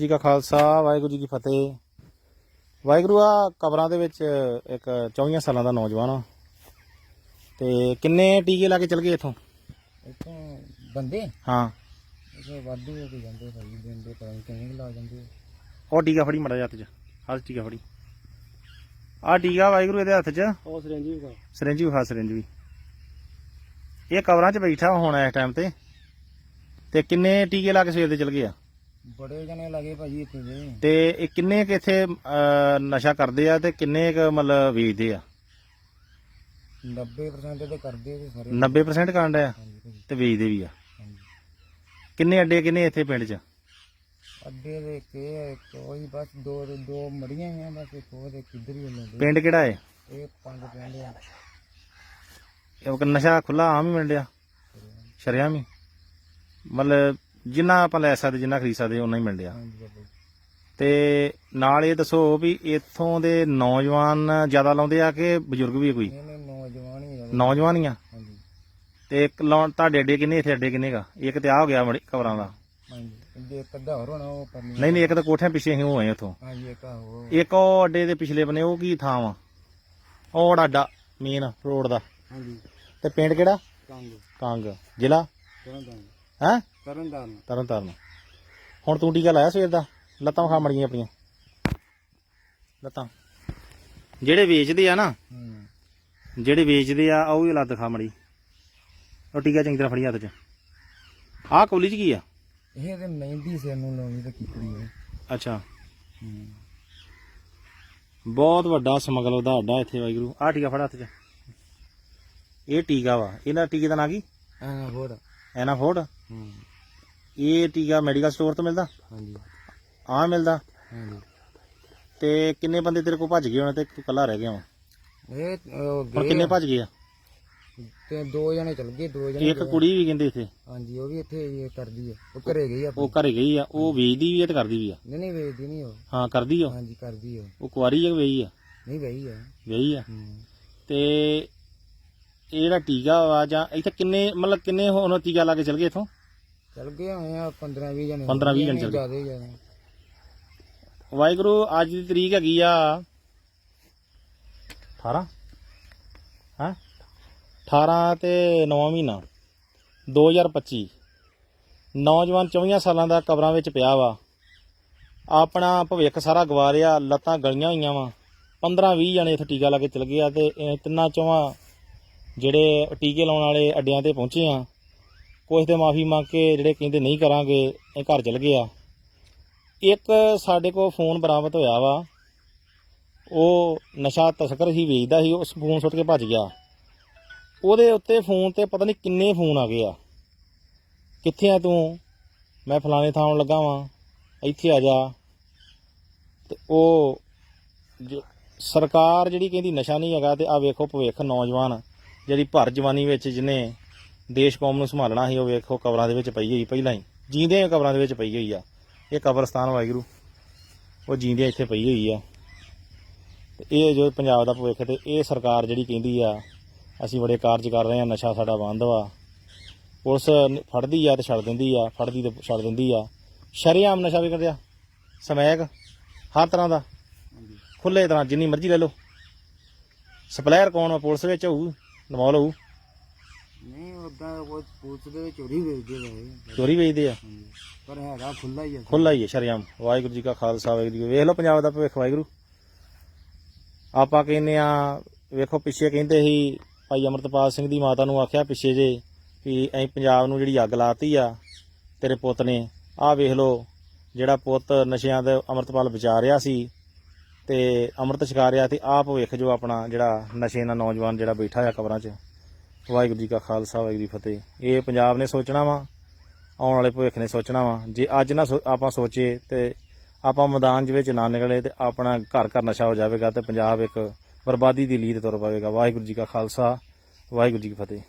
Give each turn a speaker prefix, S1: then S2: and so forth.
S1: ਜੀ ਕਾ ਖਾਲਸਾ ਵਾਹਿਗੁਰੂ ਜੀ ਕੀ ਫਤਿਹ। ਵਾਹਿਗੁਰੂ ਆ ਕਬਰਾਂ ਦੇ ਵਿੱਚ ਇੱਕ 24 ਸਾਲਾਂ ਦਾ ਨੌਜਵਾਨ ਆ। ਤੇ ਕਿੰਨੇ ਟੀਕੇ ਲਾ ਕੇ ਚਲ ਗਏ ਇਥੋਂ?
S2: ਇੱਥੋਂ ਬੰਦੇ?
S1: ਹਾਂ।
S2: ਇਹ ਵਾਧੂ ਹੋ ਕੇ ਜਾਂਦੇ ਭਾਈ ਦਿਨ ਦੇ ਪਤਾ ਨਹੀਂ ਕਿੰਨੇ ਕੁ ਲਾ ਜਾਂਦੇ
S1: ਉਹ ਟੀਕਾ ਫੜੀ ਮੜਾ ਹੱਥ 'ਚ ਹੱਥ 'ਚ ਟੀਕਾ ਫੜੀ। ਆ ਟੀਕਾ ਵਾਹਿਗੁਰੂ ਇਹਦੇ ਹੱਥ 'ਚ।
S2: ਉਹ ਸਰੰਜੀ ਦਾ
S1: ਸਿਰਿੰਜ ਵੀ ਖਾ ਸਿਰਿੰਜ ਵੀ। ਇਹ ਕਬਰਾਂ 'ਚ ਬੈਠਾ ਹੁਣ ਇਸ ਟਾਈਮ ਤੇ। ਤੇ ਕਿੰਨੇ ਟੀਕੇ ਲਾ ਕੇ ਸਵੇਰ ਦੇ ਚਲ ਗਏ ਆ?
S2: ਬੜੇ ਜਣੇ ਲੱਗੇ ਭਾਜੀ ਇੱਥੇ ਦੇ।
S1: ਤੇ ਇਹ ਕਿੰਨੇ ਕਿ ਇੱਥੇ ਅਹ, ਨਸ਼ਾ ਕਰਦੇ ਆ ਤੇ ਕਿੰਨੇ ਕੁ ਮਤਲਬ ਵੇਚਦੇ ਆ?
S2: 90% ਤੇ ਕਰਦੇ ਤੇ ਸਾਰੇ।
S1: 90% ਕਾਂਡ ਆ
S2: ਹਾਂਜੀ ਭਾਜੀ।
S1: ਤੇ ਵੇਚਦੇ ਵੀ ਆ।
S2: ਹਾਂਜੀ।
S1: ਕਿੰਨੇ ਅੱਡੇ ਕਿੰਨੇ ਇੱਥੇ ਪਿੰਡ 'ਚ?
S2: ਅੱਡੇ ਦੇ ਕੇ ਕੋਈ ਬਸ ਦੋ ਦੋ ਮੜੀਆਂ ਹੀ ਆ ਬਸ ਇੱਕ ਉਹ ਤੇ ਕਿੱਧਰ ਹੀ ਹੁੰਦੇ
S1: ਪਿੰਡ ਕਿਹੜਾ ਏ?
S2: ਇਹ ਪੰਜ ਪਿੰਡ ਆ।
S1: ਇਹ ਨਸ਼ਾ ਖੁੱਲਾ ਆਮ ਹੀ ਮਿਲ ਰਿਹਾ। ਸ਼ਰਿਆਮ ਹੀ। ਮਤਲਬ ਜਿੰਨਾ ਆਪਾਂ ਲੈ ਸਕਦੇ ਜਿੰਨਾ ਖਰੀਦ ਸਕਦੇ ਉਹਨਾਂ ਹੀ ਮਿਲ ਰਿਹਾ।
S2: ਹਾਂਜੀ ਬਾਬਾ ਜੀ।
S1: ਤੇ ਨਾਲ ਇਹ ਦੱਸੋ ਵੀ ਇੱਥੋਂ ਦੇ ਨੌਜਵਾਨ ਜ਼ਿਆਦਾ ਲਾਉਂਦੇ ਆ ਕਿ ਬਜ਼ੁਰਗ ਵੀ ਆ ਕੋਈ?
S2: ਨੌਜਵਾਨ ਹੀ ਆ।
S1: ਨੌਜਵਾਨ ਹੀ ਆ?
S2: ਹਾਂਜੀ।
S1: ਤੇ ਇੱਕ ਲਾਉਣ ਤੁਹਾਡੇ ਅੱਡੇ ਕਿੰਨੇ ਇੱਥੇ ਅੱਡੇ ਕਿੰਨੇ ਗਾ ਇੱਕ ਤੇ ਆ ਹੋ ਗਿਆ ਮੜੀ ਕਬਰਾਂ ਦਾ।
S2: ਹਾਂਜੀ ਜੇ ਇੱਕ ਅੱਧਾ ਹੋਰ ਹੋਣਾ ਉਹ ਪਰਨੀ
S1: ਨਹੀਂ ਨਹੀਂ ਇੱਕ ਤਾਂ ਕੋਠਿਆਂ ਪਿੱਛੇ ਹੀ ਹੋਏ ਉੱਥੋਂ।
S2: ਹਾਂਜੀ ਇੱਕ ਆ ਉਹ
S1: ਇੱਕ ਉਹ ਅੱਡੇ ਦੇ ਪਿਛਲੇ ਬੰਨੇ ਉਹ ਕੀ ਥਾਂ ਵਾ? ਉਹ ਜਿਹੜਾ ਅੱਡਾ ਮੇਨ ਰੋਡ ਦਾ।
S2: ਹਾਂਜੀ।
S1: ਤੇ ਪਿੰਡ ਕਿਹੜਾ?
S2: ਕੰਗ।
S1: ਕੰਗ। ਜ਼ਿਲ੍ਹਾ? ਹੈ?
S2: ਤਰਨਤਾਰਨ।
S1: ਤਰਨ ਤਾਰਨ ਹੁਣ ਤੂੰ ਟੀਕਾ ਲਾਇਆ ਸਵੇਰ ਦਾ? ਲੱਤਾਂ ਖਾ ਮੜੀਆਂ ਆਪਣੀਆਂ। ਲੱਤਾਂ। ਜਿਹੜੇ ਵੇਚਦੇ ਆ ਨਾ
S2: ਹੂੰ।
S1: ਜਿਹੜੇ ਵੇਚਦੇ ਆ ਉਹ ਵੀ ਲੱਤ ਖਾ ਮੜੀ। ਉਹ ਟੀਕਾ ਚੰਗੀ ਤਰ੍ਹਾਂ ਫੜੀ ਹੱਥ 'ਚ। ਆਹ ਕੌਲੀ 'ਚ ਕੀ ਆ?
S2: ਇਹ ਤੇ ਮਹਿੰਦੀ ਸਿਰ ਨੂੰ ਲਾਉਣੀ ਤੇ ਕੀਕੜੀ ਹੈ
S1: ਅੱਛਾ।
S2: ਹੂੰ।
S1: ਬਹੁਤ ਵੱਡਾ ਸਮਗਲਰ ਦਾ ਅੱਡਾ ਇੱਥੇ ਵਾਹਿਗੁਰੂ। ਆਹ ਟੀਕਾ ਫੜ ਹੱਥ 'ਚ। ਇਹ ਟੀਕਾ ਵਾ। ਇਹਨਾਂ ਟੀਕੇ ਦਾ ਨਾਂ ਕੀ?
S2: ਆ ਹੋਰ
S1: ਐਨਾਫੋਰਡ?
S2: ਹੂੰ।
S1: ਇਹ ਟੀਕਾ ਮੈਡੀਕਲ ਸਟੋਰ ਤੋਂ ਮਿਲਦਾ?
S2: ਹਾਂਜੀ।
S1: ਆਹ ਮਿਲਦਾ?
S2: ਹਾਂਜੀ।
S1: ਤੇ ਕਿੰਨੇ ਬੰਦੇ ਤੇਰੇ ਕੋਲ ਭੱਜ ਗਏ ਹੋਣੇ ਤੇ ਤੂੰ ਇਕੱਲਾ ਰਹਿ ਗਿਆ ਵਾ?
S2: ਇਹ ਉਹ
S1: ਹੁਣ
S2: ਗਏ
S1: ਕਿੰਨੇ ਭੱਜ ਗਏ ਆ?
S2: ਤੇ ਦੋ ਜਣੇ ਚਲ ਗਏ ਦੋ ਜਣੇ
S1: ਇੱਕ
S2: ਗਏ।
S1: ਕੁੜੀ ਵੀ ਕਹਿੰਦੇ ਇੱਥੇ?
S2: ਹਾਂਜੀ ਉਹ ਵੀ ਇੱਥੇ ਇਹ ਕਰਦੀ ਹੈ ਉਹ ਘਰੇ ਗਈ ਆ
S1: ਉਹ ਘਰੇ ਗਈ ਆ ਉਹ ਵੇਚਦੀ ਵੀ ਆ ਤੇ ਕਰਦੀ ਵੀ ਆ?
S2: ਨਹੀਂ ਨਹੀਂ ਵੇਚਦੀ ਨਹੀਂ ਉਹ।
S1: ਹਾਂ ਕਰਦੀ ਆ।
S2: ਹਾਂਜੀ ਕਰਦੀ ਉਹ।
S1: ਉਹ ਕੁਆਰੀ ਆ ਵੇਈ ਆ?
S2: ਨਹੀਂ ਗਈ ਆ।
S1: ਵੇਈ ਆ?
S2: ਹੂੰ।
S1: ਤੇ ਇਹ ਜਿਹੜਾ ਟੀਕਾ ਵਾ ਜਾਂ ਇੱਥੇ ਕਿੰਨੇ ਮਤਲਬ ਕਿੰਨੇ ਹੁਣ ਟੀਕਾ ਲਾ ਕੇ ਚਲ ਗਏ ਇਥੋਂ?
S2: ਚਲ ਗਏ ਹੋਏ ਆ 15 20 ਜਣੇ
S1: 15 20 ਜਣੇ ਚੱਲ ਗਏ।
S2: ਜ਼ਿਆਦਾ ਜ਼ਿਆਦਾ
S1: ਵਾਹਿਗੁਰੂ ਅੱਜ ਦੀ ਤਰੀਕ ਹੈਗੀ ਆ 18 ਹਾਂ? 18 ਤੇ 9 ਮਹੀਨਾ 2025 ਨੌਜਵਾਨ 24 ਸਾਲਾਂ ਦਾ ਕਬਰਾਂ ਵਿੱਚ ਪਿਆ ਵਾ। ਆਪਣਾ ਭਵਿੱਖ ਸਾਰਾ ਗਵਾ ਰਿਹਾ ਲੱਤਾਂ ਗਲੀਆਂ ਹੋਈਆਂ ਵਾ। 15 20 ਜਣੇ ਇੱਥੇ ਟੀਕਾ ਲਾ ਕੇ ਚਲ ਗਏ ਆ ਤੇ ਤਿੰਨਾਂ ਚੋਂ ਜਿਹੜੇ ਟੀਕੇ ਲਾਉਣ ਵਾਲੇ ਅੱਡਿਆਂ ਤੇ ਪਹੁੰਚੇ ਆ। ਕੁਝ ਤੇ ਮਾਫੀ ਮੰਗ ਕੇ ਜਿਹੜੇ ਕਹਿੰਦੇ ਨਹੀਂ ਕਰਾਂਗੇ, ਇਹ ਘਰ ਚਲ ਗਏ ਆ। ਇੱਕ ਸਾਡੇ ਕੋਲ ਫੋਨ ਬਰਾਮਦ ਹੋਇਆ ਵਾ। ਉਹ ਨਸ਼ਾ ਤਸਕਰ ਹੀ ਵੇਚਦਾ ਸੀ ਉਸ ਫੋਨ ਸੁੱਟ ਕੇ ਭੱਜ ਗਿਆ। ਉਹਦੇ ਉੱਤੇ ਫੋਨ ਤੇ ਪਤਾ ਨਹੀਂ ਕਿੰਨੇ ਫੋਨ ਆ ਗਏ ਆ। ਕਿੱਥੇ ਆ ਤੂੰ? ਮੈਂ ਫਲਾਣੇ ਥਾਂ ਲੱਗਾ ਵਾਂ। ਇੱਥੇ ਆ ਜਾ। ਤੇ ਉਹ ਸਰਕਾਰ ਜਿਹੜੀ ਕਹਿੰਦੀ ਨਸ਼ਾ ਨਹੀਂ ਹੈਗਾ ਤੇ ਆ ਵੇਖੋ ਭਵਿੱਖ ਨੌਜਵਾਨ, ਜਿਹੜੀ ਭਰ ਜਵਾਨੀ ਵਿੱਚ ਜਿਹਨੇ ਦੇਸ਼ ਕੌਮ ਨੂੰ ਸੰਭਾਲਣਾ ਸੀ ਉਹ ਵੇਖੋ ਕਬਰਾਂ ਦੇ ਵਿੱਚ ਪਈ ਹੋਈ ਪਹਿਲਾਂ ਹੀ। ਜੀਂਦੇ ਕਬਰਾਂ ਦੇ ਵਿੱਚ ਪਈ ਹੋਈ ਆ। ਇਹ ਕਬਰਸਤਾਨ ਵਾਹਿਗੁਰੂ ਉਹ ਜੀਂਦੇ ਇੱਥੇ ਪਈ ਹੋਈ ਆ। ਇਹ ਜੋ ਪੰਜਾਬ ਦਾ ਭਵਿੱਖ ਤੇ ਇਹ ਸਰਕਾਰ ਜਿਹੜੀ ਕਹਿੰਦੀ ਆ ਅਸੀਂ ਬੜੇ ਕਾਰਜ ਕਰ ਰਹੇ ਆ ਨਸ਼ਾ ਸਾਡਾ ਬੰਦ ਵਾ। ਪੁਲਿਸ ਫੜਦੀ ਆ ਤੇ ਛੱਡ ਦਿੰਦੀ ਆ ਫੜਦੀ ਤੇ ਛੱਡ ਦਿੰਦੀ ਆ। ਸ਼ਰੇਆਮ ਨਸ਼ਾ ਵਿਕ ਰਿਹਾ ਸਮੈਕ ਹਰ ਤਰ੍ਹਾਂ ਦਾ। ਖੁੱਲੇ ਤਰ੍ਹਾਂ ਜਿੰਨੀ ਮਰਜ਼ੀ ਲੈ ਲਓ। ਸਪਲਾਇਰ ਕੌਣ ਆ ਪੁਲਿਸ ਵਿੱਚ ਹੋਊ ਨਮੌਲ ਹੋਊ
S2: ਉਦਾਂ ਉਹ ਪੁਲਿਸ ਦੇ ਵਿੱਚ ਚੋਰੀ ਵੇਚਦੇ ਵੇ
S1: ਚੋਰੀ ਵੇਚਦੇ ਆ?
S2: ਪਰ ਹੈਗਾ ਖੁੱਲਾ ਹੀ ਆ।
S1: ਖੁੱਲਾ ਹੀ ਹੈ ਸ਼ਰੇਆਮ। ਵਾਹਿਗੁਰੂ ਜੀ ਕਾ ਖਾਲਸਾ ਵਾਹਿਗੁਰੂ ਜੀ ਕੀ। ਵੇਖ ਲਓ ਪੰਜਾਬ ਦਾ ਭਵਿੱਖ ਵਾਹਿਗੁਰੂ। ਆਪਾਂ ਕਹਿੰਦੇ ਆ ਵੇਖੋ ਪਿੱਛੇ ਕਹਿੰਦੇ ਸੀ ਭਾਈ ਅਮਰਤਪਾਲ ਸਿੰਘ ਦੀ ਮਾਤਾ ਨੂੰ ਆਖਿਆ ਪਿੱਛੇ ਜੇ ਵੀ ਐ ਪੰਜਾਬ ਨੂੰ ਜਿਹੜੀ ਅੱਗ ਲਾਤੀ ਆ ਤੇਰੇ ਪੁੱਤ ਨੇ ਆਹ ਵੇਖ ਲਓ ਜਿਹੜਾ ਪੁੱਤ ਨਸ਼ਿਆਂ ਦੇ ਅਮਰਤਪਾਲ ਵਿਚਾਰ ਰਿਹਾ ਸੀ ਤੇ ਅੰਮ੍ਰਿਤ ਛਕਾ ਰਿਹਾ ਤੇ ਆਹ ਭਵਿੱਖ ਜੋ ਆਪਣਾ ਜਿਹੜਾ ਨਸ਼ੇ ਨਾਲ ਨੌਜਵਾਨ ਜਿਹੜਾ ਬੈਠਾ ਆ ਕਬਰਾਂ 'ਚ। ਵਾਹਿਗੁਰੂ ਜੀ ਕਾ ਖਾਲਸਾ, ਵਾਹਿਗੁਰੂ ਜੀ ਫਤਿਹ। ਇਹ ਪੰਜਾਬ ਨੇ ਸੋਚਣਾ ਵਾ, ਆਉਣ ਵਾਲੇ ਭਵਿੱਖ ਨੇ ਸੋਚਣਾ ਵਾ। ਜੇ ਅੱਜ ਨਾ ਸੋ- ਆਪਾਂ ਸੋਚੇ ਤੇ ਆਪਾਂ ਮੈਦਾਨ ਦੇ ਵਿੱਚ ਨਾ ਨਿਕਲੇ ਤੇ ਆਪਣਾ ਘਰ ਘਰ ਨਸ਼ਾ ਹੋ ਜਾਵੇਗਾ ਤੇ ਪੰਜਾਬ ਇੱਕ ਬਰਬਾਦੀ ਦੀ ਲੀਡ ਤੁਰ ਪਵੇਗਾ। ਵਾਹਿਗੁਰੂ ਜੀ ਕਾ ਖਾਲਸਾ, ਵਾਹਿਗੁਰੂ ਜੀ ਕੀ ਫਤਿਹ।